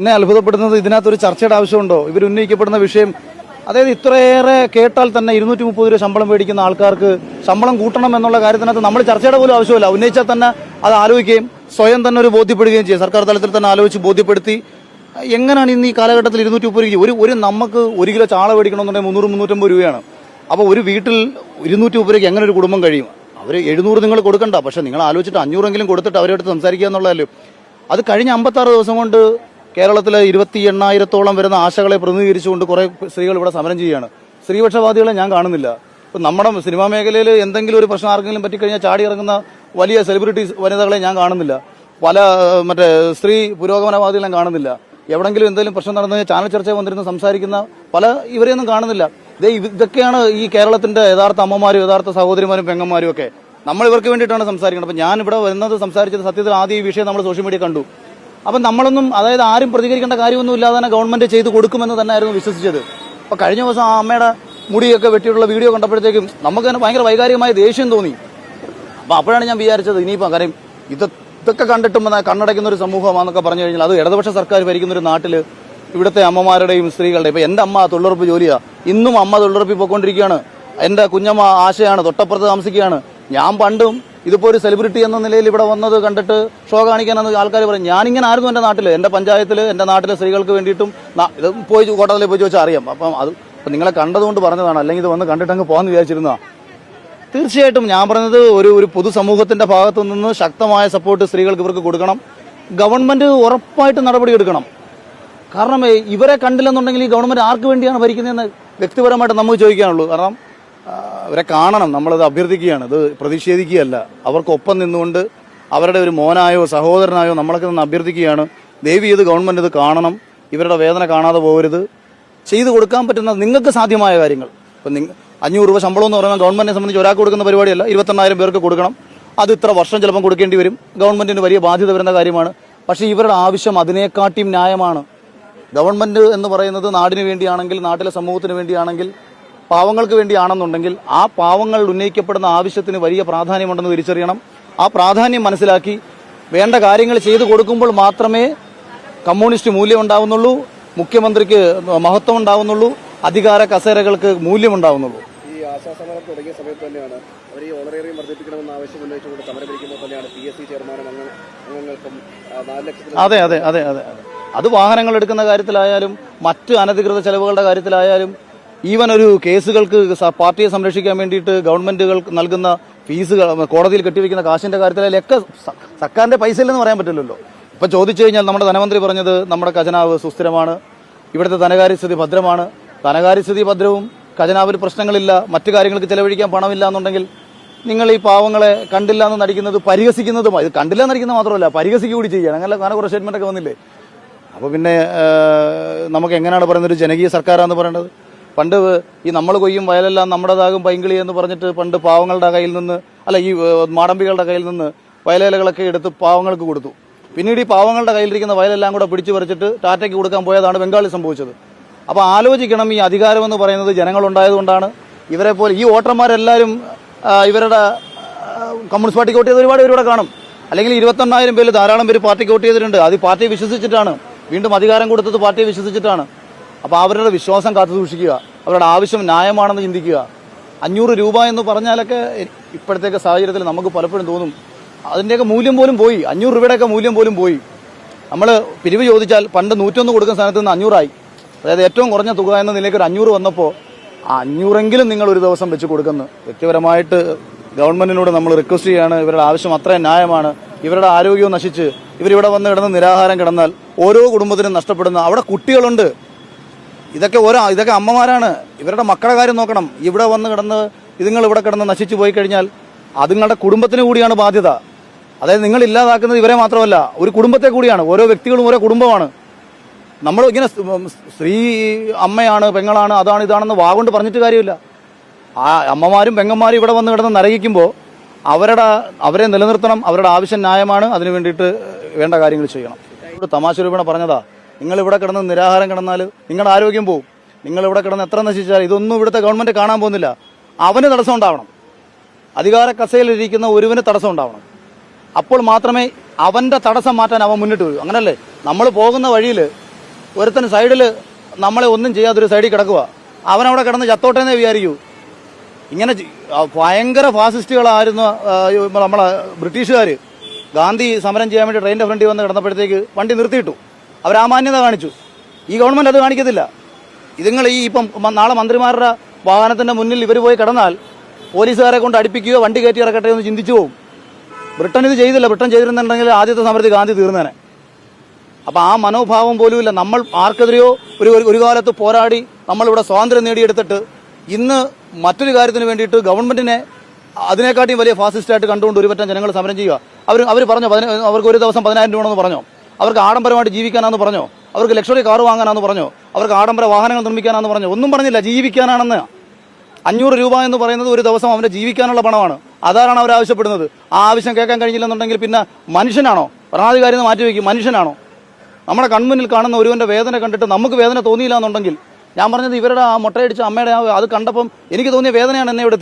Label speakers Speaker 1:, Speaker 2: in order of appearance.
Speaker 1: എന്നെ അത്ഭുതപ്പെടുന്നത് ഇതിനകത്തൊരു ചർച്ചയുടെ ആവശ്യമുണ്ടോ? ഇവർ ഉന്നയിക്കപ്പെടുന്ന വിഷയം. അതായത് ഇത്രയേറെ കേട്ടാൽ തന്നെ ഇരുന്നൂറ്റി മുപ്പത് രൂപ ശമ്പളം മേടിക്കുന്ന ആൾക്കാർക്ക് ശമ്പളം കൂട്ടണം എന്നുള്ള കാര്യത്തിനകത്ത് നമ്മൾ ചർച്ചയുടെ പോലും ആവശ്യമില്ല. ഉന്നയിച്ചാൽ തന്നെ അത് ആലോചിക്കുകയും സ്വയം തന്നെ ഒരു ബോധ്യപ്പെടുകയും ചെയ്യും. സർക്കാർ തലത്തിൽ തന്നെ ആലോചിച്ച് ബോധ്യപ്പെടുത്തി. എങ്ങനെയാണ് ഇന്ന് ഈ കാലഘട്ടത്തിൽ ഇരുന്നൂറ്റി മുപ്പത് രൂപ ഒരു ഒരു നമുക്ക് ഒരു കിലോ ചാള മേടിക്കണമെന്നുണ്ടെങ്കിൽ മുന്നൂറ് മുന്നൂറ്റമ്പത് രൂപയാണ്. അപ്പോൾ ഒരു വീട്ടിൽ ഇരുന്നൂറ്റി മുപ്പത് രൂപയ്ക്ക് എങ്ങനെ ഒരു കുടുംബം കഴിയും? അവർ എഴുന്നൂറ് നിങ്ങൾ കൊടുക്കണ്ട. പക്ഷേ നിങ്ങൾ ആലോചിച്ചിട്ട് അഞ്ഞൂറെങ്കിലും കൊടുത്തിട്ട് അവരെടുത്ത് സംസാരിക്കുക എന്നുള്ളതല്ലോ. അത് കഴിഞ്ഞ അമ്പത്താറ് ദിവസം കൊണ്ട് കേരളത്തിലെ ഇരുപത്തി എണ്ണായിരത്തോളം വരുന്ന ആശകളെ പ്രതിനിധീകരിച്ചുകൊണ്ട് കുറേ സ്ത്രീകൾ ഇവിടെ സമരം ചെയ്യുകയാണ്. സ്ത്രീപക്ഷവാദികളെ ഞാൻ കാണുന്നില്ല. ഇപ്പം നമ്മുടെ സിനിമാ മേഖലയിൽ എന്തെങ്കിലും ഒരു പ്രശ്നം ആർക്കെങ്കിലും പറ്റിക്കഴിഞ്ഞാൽ ചാടി ഇറങ്ങുന്ന വലിയ സെലിബ്രിറ്റീസ് വനിതകളെ ഞാൻ കാണുന്നില്ല. പല മറ്റേ സ്ത്രീ പുരോഗമനവാദികളെ ഞാൻ കാണുന്നില്ല. എവിടെങ്കിലും എന്തെങ്കിലും പ്രശ്നം നടന്നു കഴിഞ്ഞാൽ ചാനൽ ചർച്ച വന്നിരുന്ന് സംസാരിക്കുന്ന പല ഇവരെയൊന്നും കാണുന്നില്ല. ദേ ഇതൊക്കെയാണ് ഈ കേരളത്തിന്റെ യഥാർത്ഥ അമ്മമാരും യഥാർത്ഥ സഹോദരിമാരും പെങ്ങന്മാരും ഒക്കെ. നമ്മൾ ഇവർക്ക് വേണ്ടിയിട്ടാണ് സംസാരിക്കുന്നത്. അപ്പം ഞാൻ ഇവിടെ വരുന്നത് സംസാരിച്ചത് സത്യത്തിൽ ആദ്യം ഈ വിഷയം നമ്മൾ സോഷ്യൽ മീഡിയ കണ്ടു. അപ്പം നമ്മളൊന്നും അതായത് ആരും പ്രതികരിക്കേണ്ട കാര്യമൊന്നും ഇല്ലാതെ തന്നെ ഗവൺമെന്റ് ചെയ്ത് കൊടുക്കുമെന്ന് തന്നെയായിരുന്നു വിശ്വസിച്ചത്. അപ്പൊ കഴിഞ്ഞ ദിവസം ആ അമ്മയുടെ മുടിയൊക്കെ വെട്ടിയിട്ടുള്ള വീഡിയോ കണ്ടപ്പോഴത്തേക്കും നമുക്ക് തന്നെ ഭയങ്കര വൈകാരികമായ ദേഷ്യം തോന്നി. അപ്പൊ അപ്പോഴാണ് ഞാൻ വിചാരിച്ചത് ഇനിയിപ്പോ കാര്യം ഇത് ഇതൊക്കെ കണ്ടിട്ടും കണ്ണടയ്ക്കുന്ന ഒരു സമൂഹമാണെന്നൊക്കെ പറഞ്ഞു കഴിഞ്ഞാൽ അത് ഇടതുപക്ഷ സർക്കാർ ഭരിക്കുന്ന ഒരു നാട്ടിൽ ഇവിടുത്തെ അമ്മമാരുടെയും സ്ത്രീകളുടെയും ഇപ്പൊ എന്റെ അമ്മ തൊഴിലുറപ്പ് ജോലിയാ. ഇന്നും അമ്മ തൊഴിലുറപ്പിൽ പോയിക്കൊണ്ടിരിക്കുകയാണ്. എന്റെ കുഞ്ഞമ്മ ആശയാണ് തൊട്ടപ്പുറത്ത് താമസിക്കുകയാണ്. ഞാൻ പണ്ടും ഇതിപ്പോ ഒരു സെലിബ്രിറ്റി എന്ന നിലയിൽ ഇവിടെ വന്നത് കണ്ടിട്ട് ഷോ കാണിക്കാനെന്ന് ആൾക്കാർ പറയും. ഞാനിങ്ങനെ ആയിരുന്നു എന്റെ നാട്ടിൽ എന്റെ പഞ്ചായത്തിൽ എന്റെ നാട്ടിലെ സ്ത്രീകൾക്ക് വേണ്ടിയിട്ടും ഇത് പോയി കോട്ടത്തിൽ പോയി ചോദിച്ചാൽ അറിയാം. അപ്പം അത് നിങ്ങളെ കണ്ടതുകൊണ്ട് പറഞ്ഞതാണ്. അല്ലെങ്കിൽ ഇത് വന്ന് കണ്ടിട്ട് അങ്ങ് പോകാന്ന് വിചാരിച്ചിരുന്നതാ. തീർച്ചയായിട്ടും ഞാൻ പറഞ്ഞത് ഒരു ഒരു പൊതുസമൂഹത്തിന്റെ ഭാഗത്തു നിന്ന് ശക്തമായ സപ്പോർട്ട് സ്ത്രീകൾക്ക് ഇവർക്ക് കൊടുക്കണം. ഗവൺമെന്റ് ഉറപ്പായിട്ട് നടപടിയെടുക്കണം കാരണം ഇവരെ കണ്ടില്ലെന്നുണ്ടെങ്കിൽ ഈ ഗവൺമെന്റ് ആർക്ക് വേണ്ടിയാണ് ഭരിക്കുന്നതെന്ന് വ്യക്തിപരമായിട്ട് നമുക്ക് ചോദിക്കാനുള്ളൂ. കാരണം ആ, ഇവരെ കാണണം. നമ്മളത് അഭ്യർത്ഥിക്കുകയാണ്. ഇത് പ്രതിഷേധിക്കുകയല്ല. അവർക്കൊപ്പം നിന്നുകൊണ്ട് അവരുടെ ഒരു മോനായോ സഹോദരനായോ നമ്മളൊക്കെ നിന്ന് അഭ്യർത്ഥിക്കുകയാണ്. ദേവി ഇത് ഗവൺമെന്റ് ഇത് കാണണം. ഇവരുടെ വേദന കാണാതെ പോകരുത്. ചെയ്തു കൊടുക്കാൻ പറ്റുന്ന നിങ്ങൾക്ക് സാധ്യമായ കാര്യങ്ങൾ. ഇപ്പം നിങ്ങൾ അഞ്ഞൂറ് രൂപ ശമ്പളം എന്ന് പറയുന്നത് ഗവൺമെന്റിനെ സംബന്ധിച്ച് ഒരാൾക്ക് കൊടുക്കുന്ന പരിപാടിയല്ല. ഇരുപത്തെണ്ണായിരം പേർക്ക് കൊടുക്കണം. അത് ഇത്ര വർഷം ചിലപ്പം കൊടുക്കേണ്ടി വരും. ഗവൺമെന്റിന് വലിയ ബാധ്യത വരുന്ന കാര്യമാണ്. പക്ഷേ ഇവരുടെ ആവശ്യം അതിനേക്കാട്ടിയും ന്യായമാണ്. ഗവൺമെന്റ് എന്ന് പറയുന്നത് നാടിന് വേണ്ടിയാണെങ്കിൽ നാട്ടിലെ സമൂഹത്തിന് വേണ്ടിയാണെങ്കിൽ പാവങ്ങൾക്ക് വേണ്ടിയാണെന്നുണ്ടെങ്കിൽ ആ പാവങ്ങൾ ഉന്നയിക്കപ്പെടുന്ന ആവശ്യത്തിന് വലിയ പ്രാധാന്യമുണ്ടെന്ന് തിരിച്ചറിയണം. ആ പ്രാധാന്യം മനസ്സിലാക്കി വേണ്ട കാര്യങ്ങൾ ചെയ്തു കൊടുക്കുമ്പോൾ മാത്രമേ കമ്മ്യൂണിസ്റ്റ് മൂല്യം ഉണ്ടാവുന്നുള്ളൂ മുഖ്യമന്ത്രിക്ക് മഹത്വം ഉണ്ടാവുന്നുള്ളൂ അധികാര കസേരകൾക്ക് മൂല്യം ഉണ്ടാവുന്നുള്ളൂ
Speaker 2: ഈ ആശാസമരം തുടങ്ങിയ സമയത്ത് തന്നെയാണ് അവർ ഈ ഓണറേറിയം വർദ്ധിപ്പിക്കണമെന്ന ആവശ്യം ഉന്നയിച്ചുകൊണ്ട് സമരമിരിക്കുമ്പോൾ തന്നെയാണ് പി എസ് സി ചെയർമാനും അംഗ അംഗങ്ങൾക്കും നാല് ലക്ഷത്തിന്
Speaker 1: അതെ അതെ അതെ അതെ അതെ. അത് വാഹനങ്ങൾ എടുക്കുന്ന കാര്യത്തിലായാലും മറ്റ് അനധികൃത ചെലവുകളുടെ കാര്യത്തിലായാലും ഈവൻ ഒരു കേസുകൾക്ക് പാർട്ടിയെ സംരക്ഷിക്കാൻ വേണ്ടിയിട്ട് ഗവൺമെന്റുകൾ നൽകുന്ന ഫീസുകൾ കോടതിയിൽ കെട്ടിവെക്കുന്ന കാശിന്റെ കാര്യത്തിലൊക്കെ സർക്കാരിന്റെ പൈസ ഇല്ലെന്ന് പറയാൻ പറ്റില്ലല്ലോ. ഇപ്പൊ ചോദിച്ചു കഴിഞ്ഞാൽ നമ്മുടെ ധനമന്ത്രി പറഞ്ഞത് നമ്മുടെ ഖജനാവ് സുസ്ഥിരമാണ് ഇവിടുത്തെ ധനകാര്യസ്ഥിതി ഭദ്രമാണ്. ധനകാര്യസ്ഥിതി ഭദ്രവും ഖജനാവിൽ പ്രശ്നങ്ങളില്ല മറ്റു കാര്യങ്ങൾക്ക് ചെലവഴിക്കാൻ പണമില്ല എന്നുണ്ടെങ്കിൽ നിങ്ങൾ ഈ പാവങ്ങളെ കണ്ടില്ല എന്ന് നടിക്കുന്നത് പരിഹസിക്കുന്നതും ഇത് കണ്ടില്ല എന്ന് നടിക്കുന്നത് മാത്രമല്ല പരിഹസിക്കുക കൂടി ചെയ്യണം അങ്ങനെ അങ്ങനെ കുറേ സ്റ്റേറ്റ്മെന്റ് ഒക്കെ വന്നില്ലേ? അപ്പോൾ പിന്നെ നമുക്ക് എങ്ങനെയാണ് പറയുന്നത്? ഒരു ജനകീയ സർക്കാരാന്ന് പറയേണ്ടത്? പണ്ട് ഈ നമ്മൾ കൊയ്യും വയലെല്ലാം നമ്മുടേതാകും പൈങ്കിളി എന്ന് പറഞ്ഞിട്ട് പണ്ട് പാവങ്ങളുടെ കയ്യിൽ നിന്ന് അല്ല ഈ മാടമ്പികളുടെ കയ്യിൽ നിന്ന് വയലേലകളൊക്കെ എടുത്ത് പാവങ്ങൾക്ക് കൊടുത്തു. പിന്നീട് ഈ പാവങ്ങളുടെ കയ്യിലിരിക്കുന്ന വയലെല്ലാം കൂടെ പിടിച്ചു പറിച്ചിട്ട് ടാറ്റയ്ക്ക് കൊടുക്കാൻ പോയതാണ് ബംഗാളി സംഭവിച്ചത്. അപ്പോൾ ആലോചിക്കണം ഈ അധികാരമെന്ന് പറയുന്നത് ജനങ്ങളുണ്ടായതുകൊണ്ടാണ് ഇവരെ പോലെ ഈ വോട്ടർമാരെല്ലാവരും ഇവരുടെ കമ്മ്യൂണിസ്റ്റ് പാർട്ടിക്ക് വോട്ട് ചെയ്ത ഒരുപാട് പേരൂടെ കാണും. അല്ലെങ്കിൽ ഇരുപത്തെണ്ണായിരം പേര് ധാരാളം പേര് പാർട്ടിക്ക് വോട്ട് ചെയ്തിട്ടുണ്ട്. അത് പാർട്ടി പാർട്ടിയെ വിശ്വസിച്ചിട്ടാണ്. വീണ്ടും അധികാരം കൊടുത്തത് പാർട്ടിയെ വിശ്വസിച്ചിട്ടാണ്. അപ്പോൾ അവരുടെ വിശ്വാസം കാത്തു സൂക്ഷിക്കുക. അവരുടെ ആവശ്യം ന്യായമാണെന്ന് ചിന്തിക്കുക. അഞ്ഞൂറ് രൂപ എന്ന് പറഞ്ഞാലൊക്കെ ഇപ്പോഴത്തേക്ക് സാഹചര്യത്തിൽ നമുക്ക് പലപ്പോഴും തോന്നും. അതിന്റെയൊക്കെ മൂല്യം പോലും പോയി. അഞ്ഞൂറ് രൂപയുടെയൊക്കെ മൂല്യം പോലും പോയി. നമ്മൾ പിരിവ് ചോദിച്ചാൽ പണ്ട് നൂറ്റൊന്ന് കൊടുക്കുന്ന സ്ഥാനത്ത് നിന്ന് അഞ്ഞൂറായി. അതായത് ഏറ്റവും കുറഞ്ഞ തുക എന്ന നിലയ്ക്ക് ഒരു അഞ്ഞൂറ് വന്നപ്പോൾ അഞ്ഞൂറെങ്കിലും നിങ്ങൾ ഒരു ദിവസം വെച്ച് കൊടുക്കുന്നു. വ്യക്തിപരമായിട്ട് ഗവൺമെന്റിനോട് നമ്മൾ റിക്വസ്റ്റ് ചെയ്യാണ് ഇവരുടെ ആവശ്യം അത്രയും ന്യായമാണ് ഇവരുടെ ആരോഗ്യവും നശിച്ച് ഇവരിവിടെ വന്ന് കിടന്ന് നിരാഹാരം കിടന്നാൽ ഓരോ കുടുംബത്തിനും നഷ്ടപ്പെടുന്ന അവിടെ കുട്ടികളുണ്ട്. ഇതൊക്കെ ഓരോ ഇതൊക്കെ അമ്മമാരാണ്. ഇവരുടെ മക്കളുടെ കാര്യം നോക്കണം. ഇവിടെ വന്ന് കിടന്ന് ഇതുങ്ങൾ ഇവിടെ കിടന്ന് നശിച്ചു പോയി കഴിഞ്ഞാൽ അതുങ്ങളുടെ കുടുംബത്തിന് കൂടിയാണ് ബാധ്യത. അതായത് നിങ്ങൾ ഇല്ലാതാക്കുന്നത് ഇവരെ മാത്രമല്ല ഒരു കുടുംബത്തെ കൂടിയാണ്. ഓരോ വ്യക്തികളും ഓരോ കുടുംബമാണ്. നമ്മൾ ഇങ്ങനെ സ്ത്രീ അമ്മയാണ് പെങ്ങളാണ് അതാണ് ഇതാണെന്ന് വാഗൊണ്ട് പറഞ്ഞിട്ട് കാര്യമില്ല. ആ അമ്മമാരും പെങ്ങന്മാരും ഇവിടെ വന്ന് കിടന്ന് നരകിക്കുമ്പോൾ അവരുടെ അവരെ നിലനിർത്തണം. അവരുടെ ആവശ്യം ന്യായമാണ്. അതിന് വേണ്ടിയിട്ട് വേണ്ട കാര്യങ്ങൾ ചെയ്യണം. തമാശ രൂപണ പറഞ്ഞതാ. നിങ്ങൾ ഇവിടെ കിടന്ന് നിരാഹാരം കിടന്നാൽ നിങ്ങളുടെ ആരോഗ്യം പോവും. നിങ്ങൾ ഇവിടെ കിടന്ന് എത്ര നശിച്ചാൽ ഇതൊന്നും ഇവിടുത്തെ ഗവൺമെന്റ് കാണാൻ പോകുന്നില്ല. അവന് തടസ്സം ഉണ്ടാവണം. അധികാര കസയിലിരിക്കുന്ന ഒരുവന് തടസ്സം ഉണ്ടാവണം. അപ്പോൾ മാത്രമേ അവന്റെ തടസ്സം മാറ്റാൻ അവൻ മുന്നിട്ട് വരൂ. അങ്ങനല്ലേ? നമ്മൾ പോകുന്ന വഴിയിൽ ഒരുത്തൻ സൈഡിൽ നമ്മളെ ഒന്നും ചെയ്യാത്തൊരു സൈഡിൽ കിടക്കുക അവനവിടെ കിടന്ന് ചത്തോട്ടേന്നേ വിചാരിക്കൂ. ഇങ്ങനെ ഭയങ്കര ഫാസിസ്റ്റുകളായിരുന്നു നമ്മളെ ബ്രിട്ടീഷുകാർ ഗാന്ധി സമരം ചെയ്യാൻ വേണ്ടി ട്രെയിനിന്റെ ഫ്രണ്ടിൽ വന്ന് കിടന്നപ്പോഴത്തേക്ക് വണ്ടി നിർത്തിയിട്ടു. അവർ ആ മാന്യത കാണിച്ചു. ഈ ഗവൺമെന്റ് അത് കാണിക്കത്തില്ല. ഇതുങ്ങൾ ഈ ഇപ്പം നാളെ മന്ത്രിമാരുടെ വാഹനത്തിന്റെ മുന്നിൽ ഇവർ പോയി കിടന്നാൽ പോലീസുകാരെ കൊണ്ട് അടുപ്പിക്കുകയോ വണ്ടി കയറ്റി ഇറക്കട്ടെ എന്ന് ചിന്തിച്ചു പോകും ബ്രിട്ടൻ ഇത് ചെയ്തില്ല. ബ്രിട്ടൻ ചെയ്തിരുന്നുണ്ടെങ്കിൽ ആദ്യത്തെ സമരത്തിൽ ഗാന്ധി തീർന്നേനെ. അപ്പോൾ ആ മനോഭാവം പോലുമില്ല. നമ്മൾ ആർക്കെതിരെയോ ഒരു ഒരു- ഒരു കാലത്ത് പോരാടി നമ്മളിവിടെ സ്വാതന്ത്ര്യം നേടിയെടുത്തിട്ട് ഇന്ന് മറ്റൊരു കാര്യത്തിന് വേണ്ടിയിട്ട് ഗവൺമെന്റിനെ അതിനെക്കാട്ടിയും വലിയ ഫാസിസ്റ്റായിട്ട് കണ്ടുകൊണ്ട് ഒരുപറ്റം ജനങ്ങൾ സമരം ചെയ്യുക. അവർ അവർ പറഞ്ഞോ? അവർക്ക് ഒരു ദിവസം പതിനായിരം രൂപ എന്ന് പറഞ്ഞോ? അവർക്ക് ആഡംബരമായിട്ട് ജീവിക്കാനാന്ന് പറഞ്ഞോ? അവർക്ക് ലക്ഷറി കാർ വാങ്ങാനാന്ന് പറഞ്ഞോ? അവർക്ക് ആഡംബര വാഹനങ്ങൾ നിർമ്മിക്കാനാന്ന് പറഞ്ഞോ? ഒന്നും പറഞ്ഞില്ല ജീവിക്കാനാണെന്ന്. അഞ്ഞൂറ് രൂപ എന്ന് പറയുന്നത് ഒരു ദിവസം അവന്റെ ജീവിക്കാനുള്ള പണമാണ്. അതാണ് അവർ ആവശ്യപ്പെടുന്നത്? ആ ആവശ്യം കേൾക്കാൻ കഴിഞ്ഞില്ലെന്നുണ്ടെങ്കിൽ പിന്നെ മനുഷ്യനാണോ? ഭരണാധികാരി എന്ന് മാറ്റി വയ്ക്കും മനുഷ്യനാണോ? നമ്മുടെ കൺമുന്നിൽ കാണുന്ന ഒരുവന്റെ വേദന കണ്ടിട്ട് നമുക്ക് വേദന തോന്നിയില്ല എന്നുണ്ടെങ്കിൽ ഞാൻ പറഞ്ഞത് ഇവരുടെ ആ മുട്ടയടിച്ച അമ്മയുടെ അത് കണ്ടപ്പം എനിക്ക് തോന്നിയ വേദനയാണ് എന്നെ ഇവിടെ